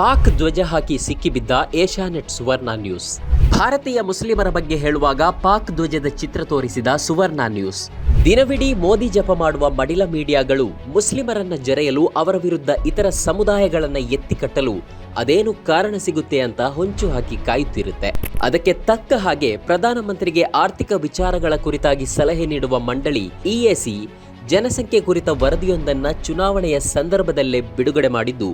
ಪಾಕ್ ಧ್ವಜ ಹಾಕಿ ಸಿಕ್ಕಿಬಿದ್ದ Asianet Suvarna news. ಭಾರತೀಯ ಮುಸ್ಲಿಮರ ಬಗ್ಗೆ ಹೇಳುವಾಗ ಪಾಕ್ ಧ್ವಜದ ಚಿತ್ರ ತೋರಿಸಿದ ಸುವರ್ಣ ನ್ಯೂಸ್. ದಿನವಿಡೀ ಮೋದಿ ಜಪ ಮಾಡುವ ಮಡಿಲ ಮೀಡಿಯಾಗಳು ಮುಸ್ಲಿಮರನ್ನ ಜರೆಯಲು ಅವರ ವಿರುದ್ಧ ಇತರ ಸಮುದಾಯಗಳನ್ನ ಎತ್ತಿಕಟ್ಟಲು ಅದೇನು ಕಾರಣ ಸಿಗುತ್ತೆ ಅಂತ ಹೊಂಚು ಹಾಕಿ ಕಾಯುತ್ತಿರುತ್ತೆ. ಅದಕ್ಕೆ ತಕ್ಕ ಹಾಗೆ ಪ್ರಧಾನಮಂತ್ರಿಗೆ ಆರ್ಥಿಕ ವಿಚಾರಗಳ ಕುರಿತಾಗಿ ಸಲಹೆ ನೀಡುವ ಮಂಡಳಿ ಇಎಸಿ ಜನಸಂಖ್ಯೆ ಕುರಿತ ವರದಿಯೊಂದನ್ನ ಚುನಾವಣೆಯ ಸಂದರ್ಭದಲ್ಲೇ ಬಿಡುಗಡೆ ಮಾಡಿದ್ದು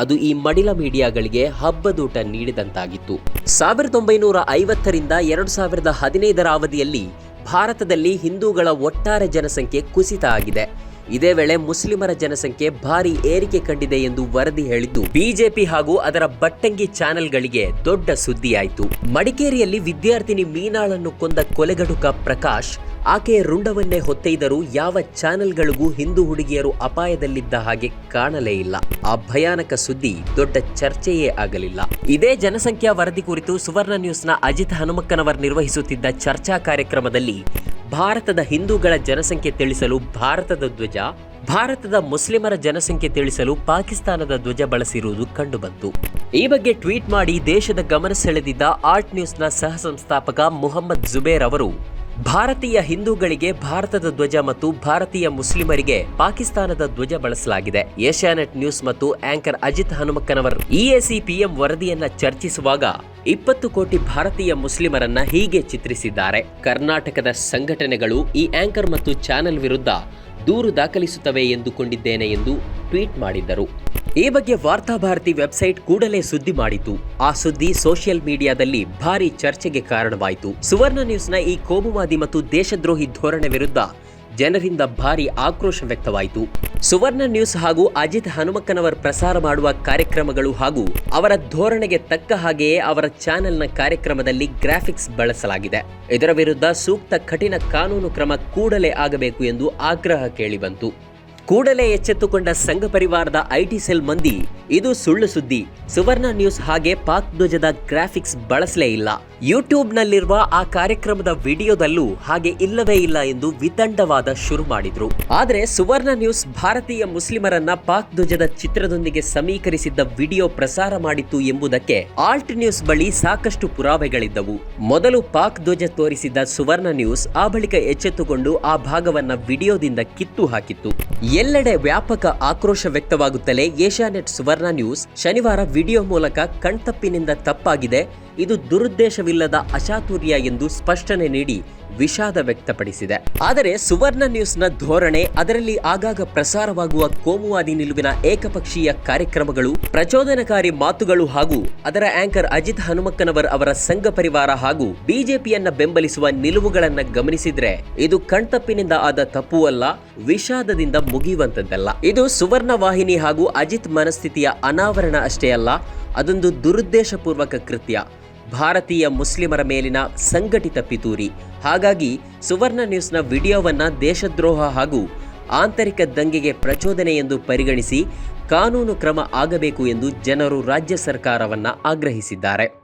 ಅದು ಈ ಮಡಿಲ ಮೀಡಿಯಾಗಳಿಗೆ ಹಬ್ಬದೂಟ ನೀಡಿದಂತಾಗಿತ್ತು. ಸಾವಿರದ ಒಂಬೈನೂರ ಐವತ್ತರಿಂದ ಎರಡು ಸಾವಿರದ ಹದಿನೈದರ ಅವಧಿಯಲ್ಲಿ ಭಾರತದಲ್ಲಿ ಹಿಂದೂಗಳ ಒಟ್ಟಾರೆ ಜನಸಂಖ್ಯೆ ಕುಸಿತ ಆಗಿದೆ. ಇದೇ ವೇಳೆ ಮುಸ್ಲಿಮರ ಜನಸಂಖ್ಯೆ ಭಾರಿ ಏರಿಕೆ ಕಂಡಿದೆ ಎಂದು ವರದಿ ಹೇಳಿದ್ದು, ಬಿಜೆಪಿ ಹಾಗೂ ಅದರ ಬಟ್ಟಂಗಿ ಚಾನೆಲ್ಗಳಿಗೆ ದೊಡ್ಡ ಸುದ್ದಿಯಾಯಿತು. ಮಡಿಕೇರಿಯಲ್ಲಿ ವಿದ್ಯಾರ್ಥಿನಿ ಮೀನಾಳನ್ನು ಕೊಂದ ಕೊಲೆಗಡುಕ ಪ್ರಕಾಶ್ ಆಕೆಯ ರುಂಡವನ್ನೇ ಹೊತ್ತೈದರೂ ಯಾವ ಚಾನೆಲ್ಗಳಿಗೂ ಹಿಂದೂ ಹುಡುಗಿಯರು ಅಪಾಯದಲ್ಲಿದ್ದ ಹಾಗೆ ಕಾಣಲೇ ಇಲ್ಲ. ಆ ಭಯಾನಕ ಸುದ್ದಿ ದೊಡ್ಡ ಚರ್ಚೆಯೇ ಆಗಲಿಲ್ಲ. ಇದೇ ಜನಸಂಖ್ಯಾ ವರದಿ ಕುರಿತು ಸುವರ್ಣ ನ್ಯೂಸ್ನ ಅಜಿತ್ ಹನುಮಕ್ಕನವರ್ ನಿರ್ವಹಿಸುತ್ತಿದ್ದ ಚರ್ಚಾ ಕಾರ್ಯಕ್ರಮದಲ್ಲಿ ಭಾರತದ ಹಿಂದೂಗಳ ಜನಸಂಖ್ಯೆ ತಿಳಿಸಲು ಭಾರತದ ಧ್ವಜ, ಭಾರತದ ಮುಸ್ಲಿಮರ ಜನಸಂಖ್ಯೆ ತಿಳಿಸಲು ಪಾಕಿಸ್ತಾನದ ಧ್ವಜ ಬಳಸಿರುವುದು ಕಂಡುಬಂತು. ಈ ಬಗ್ಗೆ ಟ್ವೀಟ್ ಮಾಡಿ ದೇಶದ ಗಮನ ಸೆಳೆದಿದ್ದ ಆರ್ಟ್ ನ್ಯೂಸ್ನ ಸಹ ಸಂಸ್ಥಾಪಕ ಮುಹಮ್ಮದ್ ಜುಬೇರ್ ಅವರು ಭಾರತೀಯ ಹಿಂದೂಗಳಿಗೆ ಭಾರತದ ಧ್ವಜ ಮತ್ತು ಭಾರತೀಯ ಮುಸ್ಲಿಮರಿಗೆ ಪಾಕಿಸ್ತಾನದ ಧ್ವಜ ಬಳಸಲಾಗಿದೆ. ಏಷ್ಯಾನೆಟ್ ನ್ಯೂಸ್ ಮತ್ತು anchor Ajit Hanumakkanavar EAC PM ವರದಿಯನ್ನ ಚರ್ಚಿಸುವಾಗ ಇಪ್ಪತ್ತು ಕೋಟಿ ಭಾರತೀಯ ಮುಸ್ಲಿಮರನ್ನ ಹೀಗೆ ಚಿತ್ರಿಸಿದ್ದಾರೆ. ಕರ್ನಾಟಕದ ಸಂಘಟನೆಗಳು ಈ ಆಂಕರ್ ಮತ್ತು ಚಾನೆಲ್ ವಿರುದ್ಧ ದೂರು ದಾಖಲಿಸುತ್ತವೆ ಎಂದುಕೊಂಡಿದ್ದೇನೆ ಎಂದು ಟ್ವೀಟ್ ಮಾಡಿದ್ದರು. ಈ ಬಗ್ಗೆ ವಾರ್ತಾಭಾರತಿ ವೆಬ್ಸೈಟ್ ಕೂಡಲೇ ಸುದ್ದಿ ಮಾಡಿತು. ಆ ಸುದ್ದಿ ಸೋಷಿಯಲ್ ಮೀಡಿಯಾದಲ್ಲಿ ಭಾರಿ ಚರ್ಚೆಗೆ ಕಾರಣವಾಯಿತು. ಸುವರ್ಣ ನ್ಯೂಸ್ನ ಈ ಕೋಮುವಾದಿ ಮತ್ತು ದೇಶದ್ರೋಹಿ ಧೋರಣೆ ವಿರುದ್ಧ ಜನರಿಂದ ಭಾರಿ ಆಕ್ರೋಶ ವ್ಯಕ್ತವಾಯಿತು. ಸುವರ್ಣ ನ್ಯೂಸ್ ಹಾಗೂ ಅಜಿತ್ ಹನುಮಕ್ಕನವರ್ ಪ್ರಸಾರ ಮಾಡುವ ಕಾರ್ಯಕ್ರಮಗಳು ಹಾಗೂ ಅವರ ಧೋರಣೆಗೆ ತಕ್ಕ ಹಾಗೆಯೇ ಅವರ ಚಾನೆಲ್ನ ಕಾರ್ಯಕ್ರಮದಲ್ಲಿ ಗ್ರಾಫಿಕ್ಸ್ ಬಳಸಲಾಗಿದೆ. ಇದರ ವಿರುದ್ಧ ಸೂಕ್ತ ಕಠಿಣ ಕಾನೂನು ಕ್ರಮ ಕೂಡಲೇ ಆಗಬೇಕು ಎಂದು ಆಗ್ರಹ ಕೇಳಿಬಂತು. ಕೂಡಲೇ ಎಚ್ಚೆತ್ತುಕೊಂಡ ಸಂಘ ಪರಿವಾರದ ಐಟಿ ಸೆಲ್ ಮಂದಿ, ಇದು ಸುಳ್ಳು ಸುದ್ದಿ. ಸುವರ್ಣ ನ್ಯೂಸ್ ಹಾಗೆ ಪಾಕ್ ಧ್ವಜದ ಗ್ರಾಫಿಕ್ಸ್ ಬಳಸಲೇ ಇಲ್ಲ. ಯೂಟ್ಯೂಬ್ನಲ್ಲಿರುವ ಆ ಕಾರ್ಯಕ್ರಮದ ವಿಡಿಯೋದಲ್ಲೂ ಹಾಗೆ ಇಲ್ಲವೇ ಇಲ್ಲ ಎಂದು ವಿತಂಡವಾದ ಶುರು ಮಾಡಿದ್ರು. ಆದರೆ ಸುವರ್ಣ ನ್ಯೂಸ್ ಭಾರತೀಯ ಮುಸ್ಲಿಮರನ್ನ ಪಾಕ್ ಧ್ವಜದ ಚಿತ್ರದೊಂದಿಗೆ ಸಮೀಕರಿಸಿದ್ದ ವಿಡಿಯೋ ಪ್ರಸಾರ ಮಾಡಿತ್ತು ಎಂಬುದಕ್ಕೆ ಆಲ್ಟ್ ನ್ಯೂಸ್ ಬಳಿ ಸಾಕಷ್ಟು ಪುರಾವೆಗಳಿದ್ದವು. ಮೊದಲು ಪಾಕ್ ಧ್ವಜ ತೋರಿಸಿದ್ದ ಸುವರ್ಣ ನ್ಯೂಸ್ ಆ ಬಳಿಕ ಎಚ್ಚೆತ್ತುಕೊಂಡು ಆ ಭಾಗವನ್ನ ವಿಡಿಯೋದಿಂದ ಕಿತ್ತು ಹಾಕಿತ್ತು. ಎಲ್ಲೆಡೆ ವ್ಯಾಪಕ ಆಕ್ರೋಶ ವ್ಯಕ್ತವಾಗುತ್ತಲೇ ಏಷ್ಯಾನೆಟ್ ಸುವರ್ಣ ನ್ಯೂಸ್ ಶನಿವಾರ ವಿಡಿಯೋ ಮೂಲಕ ಕಣ್ತಪ್ಪಿನಿಂದ ತಪ್ಪಾಗಿದೆ. ಇದು ದುರುದ್ದೇಶವಿಲ್ಲದ ಅಚಾತುರ್ಯ ಎಂದು ಸ್ಪಷ್ಟನೆ ನೀಡಿ ವಿಷಾದ ವ್ಯಕ್ತಪಡಿಸಿದೆ. ಆದರೆ ಸುವರ್ಣ ನ್ಯೂಸ್ನ ಧೋರಣೆ ಅದರಲ್ಲಿ ಆಗಾಗ ಪ್ರಸಾರವಾಗುವ ಕೋಮುವಾದಿ ನಿಲುವಿನ ಏಕಪಕ್ಷೀಯ ಕಾರ್ಯಕ್ರಮಗಳು, ಪ್ರಚೋದನಕಾರಿ ಮಾತುಗಳು ಹಾಗೂ ಅದರ ಆಂಕರ್ ಅಜಿತ್ ಹನುಮಕ್ಕನವರ್ ಅವರ ಸಂಘ ಪರಿವಾರ ಹಾಗೂ ಬಿಜೆಪಿಯನ್ನ ಬೆಂಬಲಿಸುವ ನಿಲುವುಗಳನ್ನ ಗಮನಿಸಿದ್ರೆ ಇದು ಕಣ್ತಪ್ಪಿನಿಂದ ಆದ ತಪ್ಪು ಅಲ್ಲ, ವಿಷಾದದಿಂದ ಮುಗಿಯುವಂತದ್ದಲ್ಲ ಇದು ಸುವರ್ಣ ವಾಹಿನಿ ಹಾಗೂ ಅಜಿತ್ ಮನಸ್ಥಿತಿಯ ಅನಾವರಣ ಅಷ್ಟೇ ಅಲ್ಲ, ಅದೊಂದು ದುರುದ್ದೇಶಪೂರ್ವಕ ಕೃತ್ಯ. ಭಾರತೀಯ ಮುಸ್ಲಿಮರ ಮೇಲಿನ ಸಂಘಟಿತ ಪಿತೂರಿ. ಹಾಗಾಗಿ ಸುವರ್ಣ ನ್ಯೂಸ್ನ ವಿಡಿಯೋವನ್ನು ದೇಶದ್ರೋಹ ಹಾಗೂ ಆಂತರಿಕ ದಂಗೆಗೆ ಪ್ರಚೋದನೆ ಎಂದು ಪರಿಗಣಿಸಿ ಕಾನೂನು ಕ್ರಮ ಆಗಬೇಕು ಎಂದು ಜನರು ರಾಜ್ಯ ಸರ್ಕಾರವನ್ನು ಆಗ್ರಹಿಸಿದ್ದಾರೆ.